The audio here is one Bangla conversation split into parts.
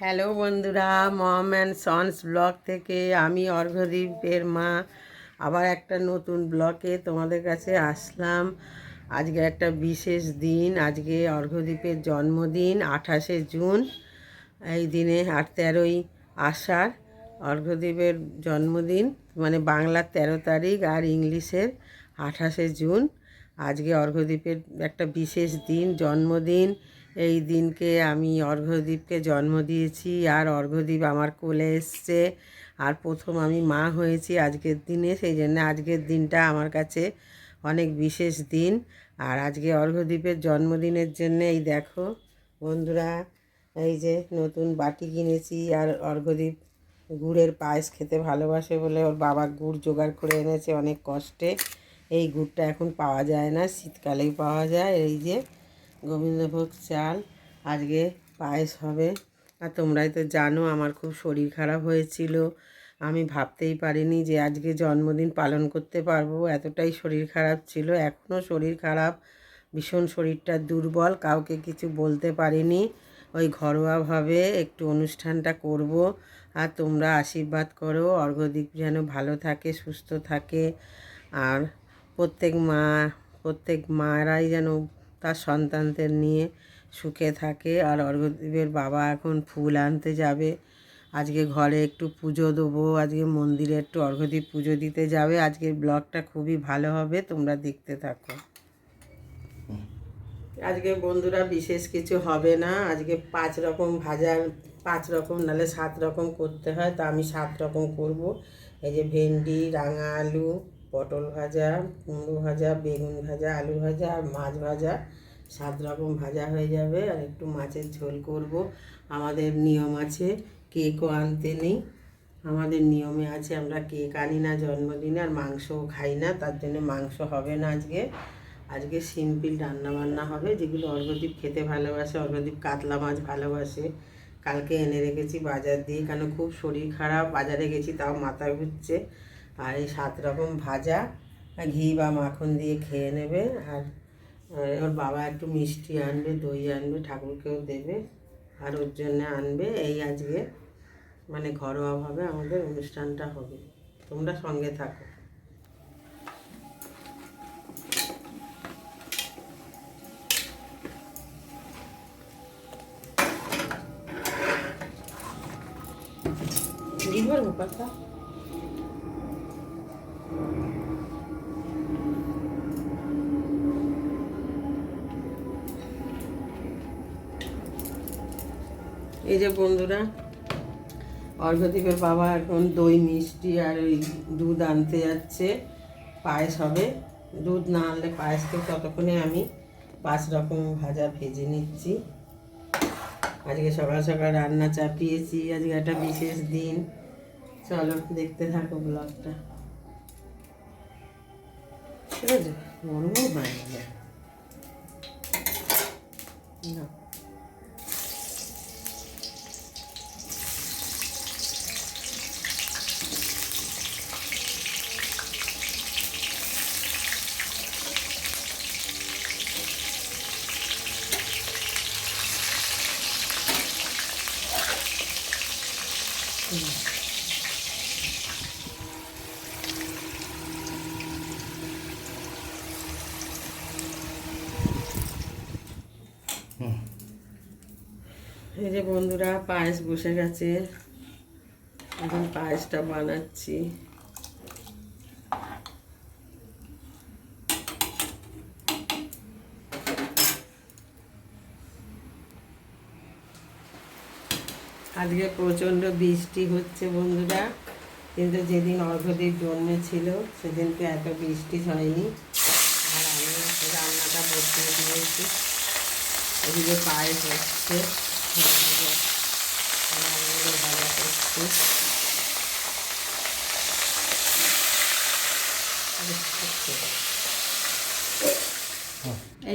হ্যালো বন্ধুরা, মম অ্যান্ড সন্স ব্লগ থেকে আমি অর্ঘদীপের মা। আবার একটা নতুন ব্লকে তোমাদের কাছে আসলাম। আজকে একটা বিশেষ দিন, আজকে অর্ঘদীপের জন্মদিন, আঠাশে জুন। এই দিনে আট তেরোই আষাঢ় অর্ঘদীপের জন্মদিন মানে বাংলার তেরো তারিখ আর ইংলিশের আঠাশে জুন। আজকে অর্ঘদ্বীপের একটা বিশেষ দিন, জন্মদিন। এই দিনকে আমি অর্ঘ্যদ্বীপকে জন্ম দিয়েছি আর অর্ঘ্যদ্বীপ আমার কোলে এসছে। আর প্রথম আমি মা হয়েছি আজকের দিনে, সেই জন্য আজকের দিনটা আমার কাছে অনেক বিশেষ দিন। আর আজকে অর্ঘ্যদ্বীপের জন্মদিনের জন্য, এই দেখো বন্ধুরা, এই যে নতুন বাটি কিনেছি আর অর্ঘ্যদ্বীপ গুড়ের পায়েস খেতে ভালোবাসে বলে ওর বাবা গুড় জোগাড় করে এনেছে অনেক কষ্টে। এই গুড়টা এখন পাওয়া যায় না, শীতকালেই পাওয়া যায়। এই যে গোবিন্দভোগ চাল, আজকে পায়েস হবে। আর তোমরাই তো জানো, আমার খুব শরীর খারাপ হয়েছিল। আমি ভাবতেই পারিনি যে আজকে জন্মদিন পালন করতে পারব। এতটাই শরীর খারাপ ছিল এখনও শরীর খারাপ। ভীষণ শরীরটা দুর্বল, কাউকে কিছু বলতে পারিনি। ওই ঘরোয়াভাবে একটু অনুষ্ঠানটা করব। আর তোমরা আশীর্বাদ করো অর্ঘদ্বীপ যেন ভালো থাকে, সুস্থ থাকে। আর প্রত্যেক মা, প্রত্যেক মারাই যেন তার সন্তানদের নিয়ে সুখে থাকে। আর অর্ঘদ্বীপের বাবা এখন ফুল আনতে যাবে। আজকে ঘরে একটু পুজো দেবো, আজকে মন্দিরে একটু অর্ঘদ্বীপ পুজো দিতে যাবে। আজকের ব্লগটা খুবই ভালো হবে, তোমরা দেখতে থাকো। আজকে বন্ধুরা বিশেষ কিছু হবে না। আজকে পাঁচ রকম ভাজার পাঁচ রকম নালে সাত রকম করতে হয়, তা আমি সাত রকম করব। এই যে ভেন্ডি, রাঙা আলু পটল ভাজা, কুমড়ো ভাজা, বেগুন ভাজা, আলু ভাজা আর মাছ ভাজা, সাত রকম ভাজা হয়ে যাবে। আর একটু মাছের ঝোল করব। আমাদের নিয়ম আছে, কেকও আনতে নেই। আমাদের নিয়মে আছে, আমরা কেক আনি না, জন্মদিনে, আর মাংসও খাই না। তার জন্য মাংস হবে না আজকে। আজকে সিম্পল রান্না বান্না হবে, যেগুলো অর্ঘদ্বীপ খেতে ভালোবাসে অর্ঘদ্বীপ কাতলা মাছ ভালোবাসে। কালকে এনে রেখেছি বাজার দিয়ে, কেন খুব শরীর খারাপ। বাজারে গেছি, তাও মাথা ঘুরছে। আর এই সাত রকম ভাজা ঘি বা মাখন দিয়ে খেয়ে নেবে, আর ওর বাবা একটু মিষ্টি আনবে, দই আনবে, ঠাকুরকেও দেবে, আর ওর জন্য আনবে। এই আজকে মানে ঘরোয়াভাবে আমাদের অনুষ্ঠানটা হবে। তোমরা সঙ্গে থাকো। ভরবো পাতা এই যে বন্ধুরা অর্ঘদ্বীপের বাবা এখন দই, মিষ্টি আর ওই দুধ আনতে যাচ্ছে, পায়েস হবে। দুধ না আনলে পায়েসকে ততক্ষণে আমি পাঁচ রকম ভাজা ভেজে নিচ্ছি। আজকে সকাল সকাল রান্না চাপিয়েছি, আজকে একটা বিশেষ দিন। চলো দেখতে থাকো ব্লগটা। ঠিক আছে? মরমও বাইরে। না। বন্ধুরা, পায়েস বসে গেছে। এখন পায়েসটা বানাচ্ছি। আজকে প্রচণ্ড বৃষ্টি হচ্ছে বন্ধুরা, কিন্তু যেদিন অর্ঘদ্বীপ জন্মেছিল সেদিনকে এত বৃষ্টি হয়নি। আর আমি রান্নাটা বসিয়ে দিয়েছি। এদিকে পায়েস হচ্ছে। এই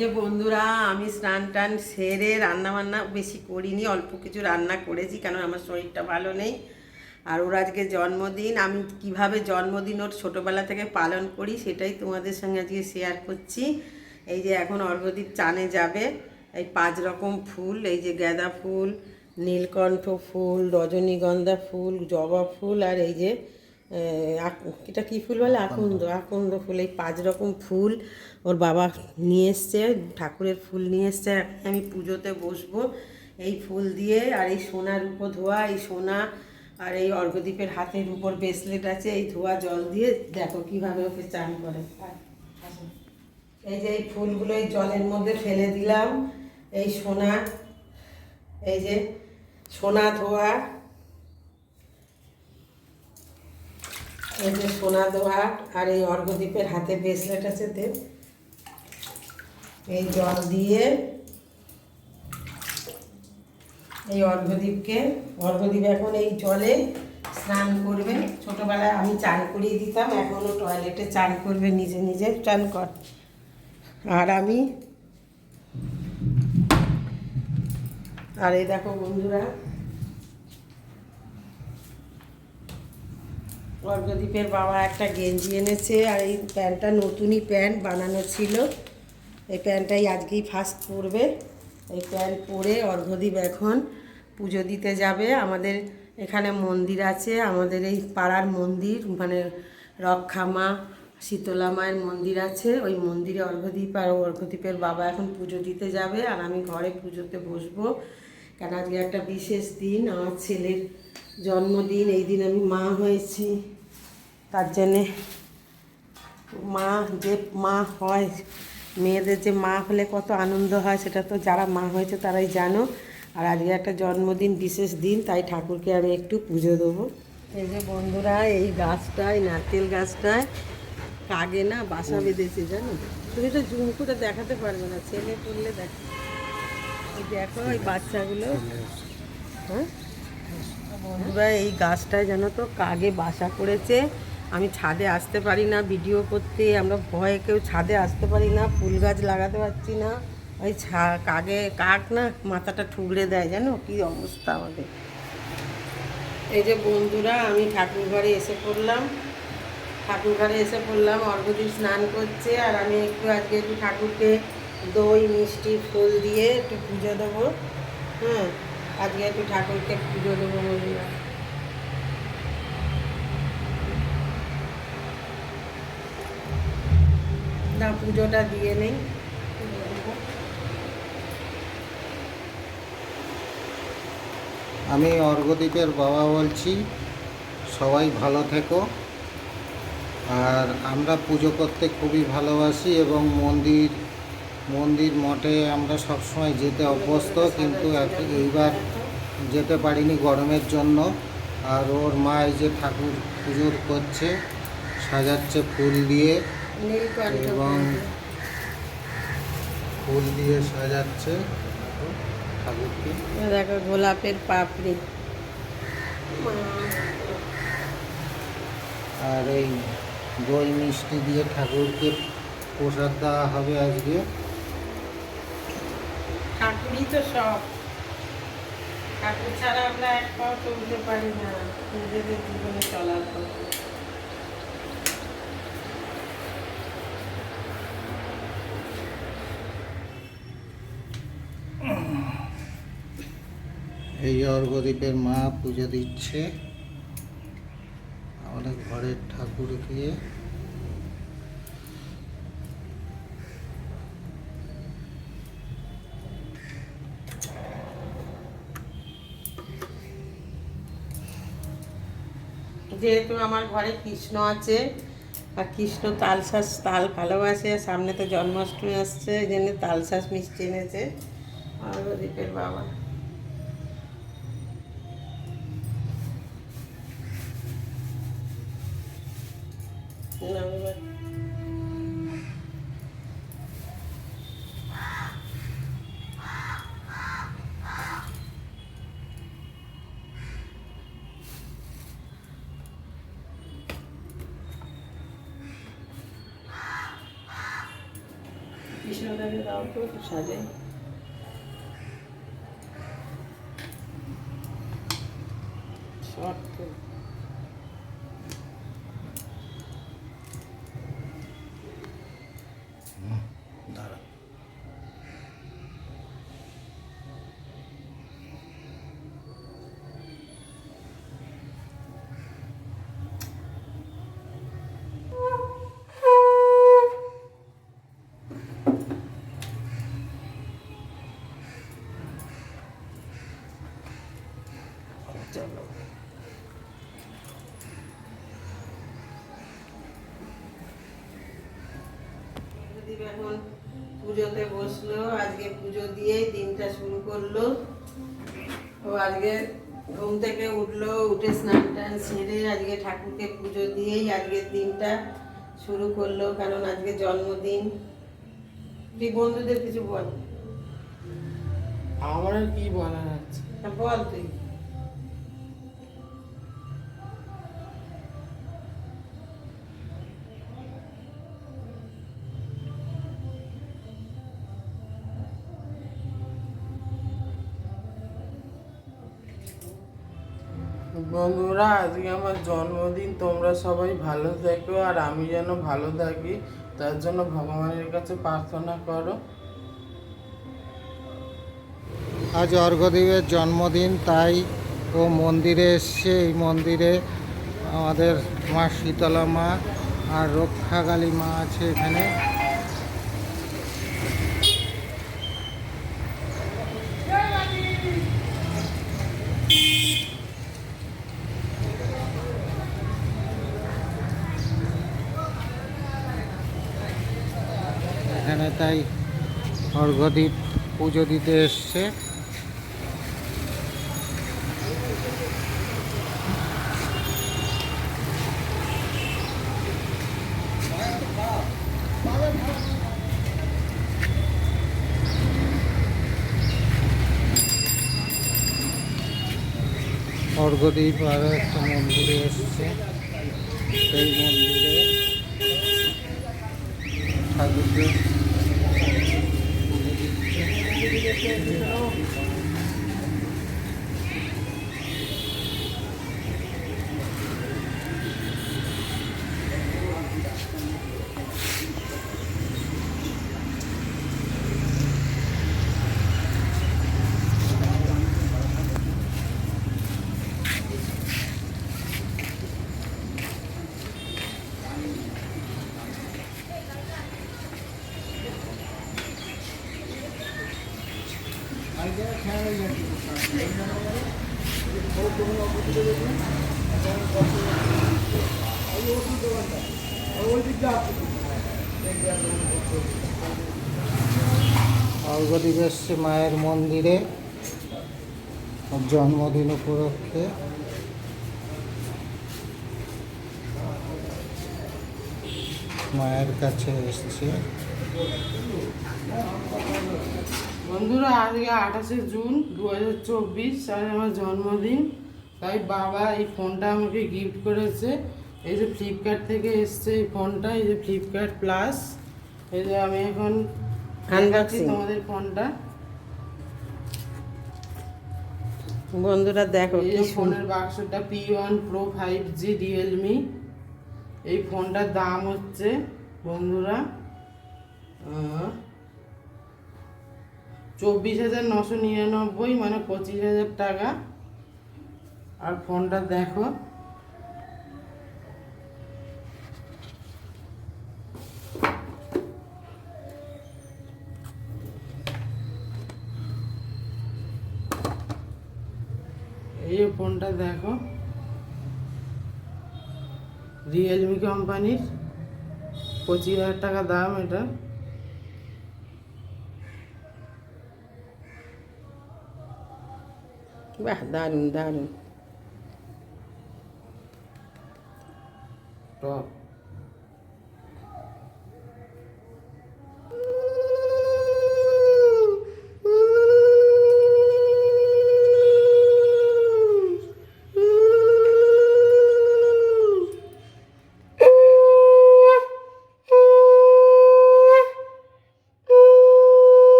যে বন্ধুরা, আমি স্নান টান সেরে রান্না বান্না বেশি করিনি, অল্প কিছু রান্না করেছি কারণ আমার শরীরটা ভালো নেই। আর ওর আজকে জন্মদিন, আমি কীভাবে জন্মদিন ওর ছোটোবেলা থেকে পালন করি সেটাই তোমাদের সঙ্গে আজকে শেয়ার করছি। এই যে এখন অর্ঘদ্বীপ চানে যাবে। এই পাঁচ রকম ফুল এই যে গাঁদা ফুল নীলকণ্ঠ ফুল রজনীগন্ধা ফুল জবা ফুল আর এই যে আক- এটা কী ফুল বলে? আকন্দ। আকন্দ। ফুল এই পাঁচ রকম ফুল ওর বাবা নিয়ে এসছে ঠাকুরের ফুল নিয়ে এসছে। আমি পুজোতে বসবো। এই ফুল দিয়ে আর এই সোনার উপর ধোয়া এই সোনা আর এই অর্ঘদ্বীপের হাতের উপর ব্রেসলেট আছে এই ধোয়া জল দিয়ে দেখো কীভাবে ওকে চান করে। এই যে এই ফুলগুলো এই জলের মধ্যে ফেলে দিলাম। এই সোনা, এই যে সোনা ধোয়া, এই যে সোনা ধোয়া আর এই অর্ঘদ্বীপের হাতে ব্রেসলেট আছে তে। এই জল দিয়ে এই অর্ঘদ্বীপকে অর্ঘদ্বীপ এখন এই জলে স্নান করবে। ছোটোবেলায় আমি চান করিয়ে দিতাম এখনও টয়লেটে চান করবে, নিজে নিজে চান কর। আর আমি আর এই দেখো বন্ধুরা অর্ঘদ্বীপের বাবা একটা গেঞ্জি এনেছে আর এই প্যান্টটা নতুনই প্যান্ট বানানো ছিল। এই প্যান্টটাই আজকেই ফার্স্ট পরবে। এই প্যান্ট পরে অর্ঘদ্বীপ এখন পুজো দিতে যাবে। আমাদের এখানে মন্দির আছে, আমাদের এই পাড়ার মন্দির মানে রক্ষামা, শীতলা মায়ের মন্দির আছে। ওই মন্দিরে অর্ঘদ্বীপ আর অর্ঘদ্বীপের বাবা এখন পুজো দিতে যাবে আর আমি ঘরে পুজোতে বসবো। কেন আজকে একটা বিশেষ দিন? আমার ছেলের জন্মদিন এই দিন আমি মা হয়েছি। তার জন্যে মা যে মা হয় মেয়েদের যে মা হলে কত আনন্দ হয় সেটা তো যারা মা হয়েছে তারাই জানো। আর আজকে একটা জন্মদিন বিশেষ দিন তাই ঠাকুরকে আমি একটু পুজো দেবো। এই যে বন্ধুরা এই গাছটায় নারকেল গাছটায় কাগে না বাসা বেঁধেছে জানো? তুমি তো জুম করে দেখাতে পারবে না ছেলে করলে দেখ। দেখো এই বাচ্চাগুলো। হ্যাঁ? এই গাছটায় যেন তো কাগে বাসা করেছে? আমি ছাদে আসতে পারি না, ভিডিও করতে। আমরা ভয়ে কেউ ছাদে আসতে পারি না, ফুল গাছ লাগাতে পারছি না। ওই ছা কাগে কাক না মাথাটা ঠুকরে দেয়, জানো? কি অবস্থা আমাদের। এই যে বন্ধুরা, আমি ঠাকুর ঘরে এসে পড়লাম। ঠাকুর ঘরে এসে পড়লাম অর্ঘদীপ স্নান করছে, আর আমি একটু আজকে একটু ঠাকুরকে দই, মিষ্টি, ফুল দিয়ে একটু পুজো দেবো। হ্যাঁ আজকে একটু ঠাকুরকে পুজো দেবো বন্ধুরা না, পুজোটা দিয়ে নেই। আমি অর্ঘদ্বীপের বাবা বলছি, সবাই ভালো থেকো। আর আমরা পুজো করতে খুবই ভালোবাসি এবং মন্দির মন্দির মঠে আমরা সবসময় যেতে অভ্যস্ত কিন্তু এইবার যেতে পারিনি গরমের জন্য। আর ওর মা এই যে ঠাকুর পুজো করছে সাজাচ্ছে ফুল দিয়ে এবং ফুল দিয়ে সাজাচ্ছে ঠাকুরকে। দেখো গোলাপের পাপড়ি। আর এই দই মিষ্টি দিয়ে ঠাকুরকে প্রসাদ দেওয়া হবে আজকে। ঠাকুরই তো সব ঠাকুর ছাড়া আমরা এক পাও চলতে পারি না। নিজেদের জীবনে চলার পথে। এই অর্ঘদ্বীপের মা পুজো দিচ্ছে। আমাদের ঘরের ঠাকুরকে। যেহেতু আমার ঘরে কৃষ্ণ আছে, আর কৃষ্ণ তালশাস তাল ভালোবাসে, আর সামনে তো জন্মাষ্টমী আসছে, এই জন্য তালশাস মিষ্টি এনেছে। অর্ঘদ্বীপের বাবা। নাও এবার। কৃষ্ণটাকে দাও তো সাজাই শর্ট দিয়েই দিনটা শুরু করল। ও আজকে ঘুম থেকে উঠল উঠে স্নান টান সেরে আজকে ঠাকুরকে পুজো দিয়েই আজকের দিনটা শুরু করল কারণ আজকে জন্মদিন। তুই বন্ধুদের কিছু বল। আমার আর কি বলার আছে? বল তুই। বন্ধুরা, আজকে আমার জন্মদিন। তোমরা সবাই ভালো থেকো আর আমি যেন ভালো থাকি। তার জন্য ভগবানের কাছে প্রার্থনা করো। আজ অর্ঘদেবের জন্মদিন, তাই ও মন্দিরে এসছে। এই মন্দিরে আমাদের মা শীতলা মা আর রক্ষাকালী মা আছে এখানে। এখানে তাই অর্ঘ্যদীপ পুজো দিতে এসছে। অর্ঘ্যদীপ আরও একটা মন্দিরে এসছে। সেই মন্দিরে ঠাকুরকে এসছে মায়ের মন্দিরে জন্মদিন উপলক্ষে মায়ের কাছে এসছে। বন্ধুরা আজকে আঠাশে জুন দু হাজার চব্বিশ আজ আমার জন্মদিন। তাই বাবা এই ফোনটা আমাকে গিফট করেছে। এই যে ফ্লিপকার্ট থেকে এসছে এই ফোনটা এই যে ফ্লিপকার্ট প্লাস এই যে আমি এখন Unboxing. তোমাদের ফোনটা। বন্ধুরা দেখো এই যে ফোনের বাক্সটা P one pro five G Realme এই ফোনটার দাম হচ্ছে বন্ধুরা চব্বিশ হাজার নশো নিরানব্বই মানে পঁচিশ হাজার টাকা। আর ফোনটা দেখো। এই ফোনটা দেখো। রিয়েলমি কোম্পানির পঁচিশ হাজার টাকা দাম এটা। বাহ দারুণ দারুণ টপ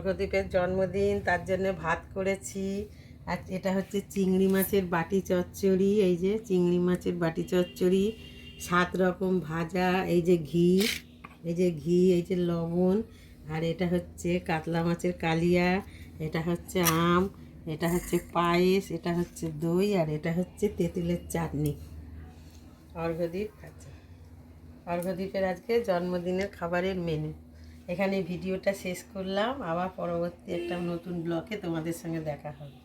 অর্ঘদ্বীপের জন্মদিন, তার জন্য ভাত করেছি। আর এটা হচ্ছে চিংড়ি মাছের বাটি চচ্চড়ি, এই যে চিংড়ি মাছের বাটি চচ্চড়ি, সাত রকম ভাজা, এই যে ঘি, এই যে ঘি, এই যে লবণ, আর এটা হচ্ছে কাতলা মাছের কালিয়া, এটা হচ্ছে আম, এটা হচ্ছে পায়েস, এটা হচ্ছে দই, আর এটা হচ্ছে তেঁতুলের চাটনি। অর্ঘদ্বীপ খাচ্ছে। অর্ঘদ্বীপের আজকে জন্মদিনের খাবারের মেনু এখানে ভিডিওটা শেষ করলাম। আবার পরবর্তী একটা নতুন ব্লকে তোমাদের সঙ্গে দেখা হবে।